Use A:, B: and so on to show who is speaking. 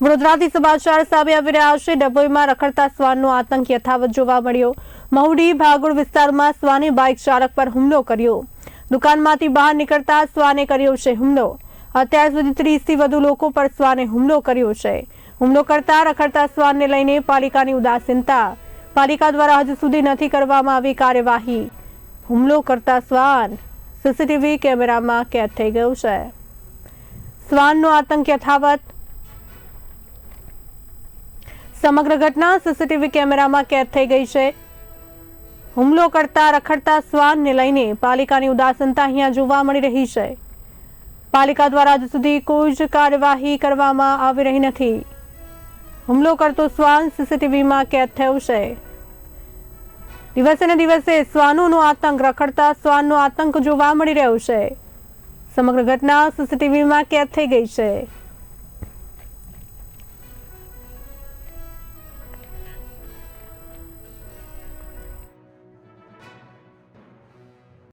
A: વડોદરાથી સમાચાર સામે આવી રહ્યા છે. ડભોઈમાં રખડતા શ્વાનનો આતંક યથાવત જોવા મળ્યો. મહુડી ભાગોળ વિસ્તારમાં શ્વાને બાઇક ચાલક પર હુમલો કર્યો. દુકાનમાંથી બહાર નીકળતા શ્વાને કર્યો છે હુમલો. અત્યાર સુધી ત્રીસથી વધુ લોકો પર શ્વાને હુમલો કર્યો છે. હુમલો કરતા રખડતા શ્વાનને લઈને પાલિકાની ઉદાસીનતા. પાલિકા દ્વારા હજુ સુધી નથી કરવામાં આવી કાર્યવાહી. હુમલો કરતા શ્વાન સીસીટીવી કેમેરામાં કેદ થઈ ગયું છે. શ્વાનનો આતંક યથાવત સમગ્ર ઘટના સીસીટીવી કેમેરામાં કેદ થઈ ગઈ છે. હુમલો કરતા, રખડતા શ્વાનને લઈને પાલિકાની ઉદાસીનતા અહીંયા જોવા મળી રહી છે. પાલિકા દ્વારા હજુ સુધી કોઈ જ કાર્યવાહી કરવામાં આવી રહી નથી. હુમલો કરતો શ્વાન સીસીટીવીમાં કેદ થયો છે. દિવસે ને દિવસે શ્વાનોનો આતંક, રખડતા શ્વાનનો આતંક જોવા મળી રહ્યો છે. સમગ્ર ઘટના સીસીટીવીમાં કેદ થઈ ગઈ છે.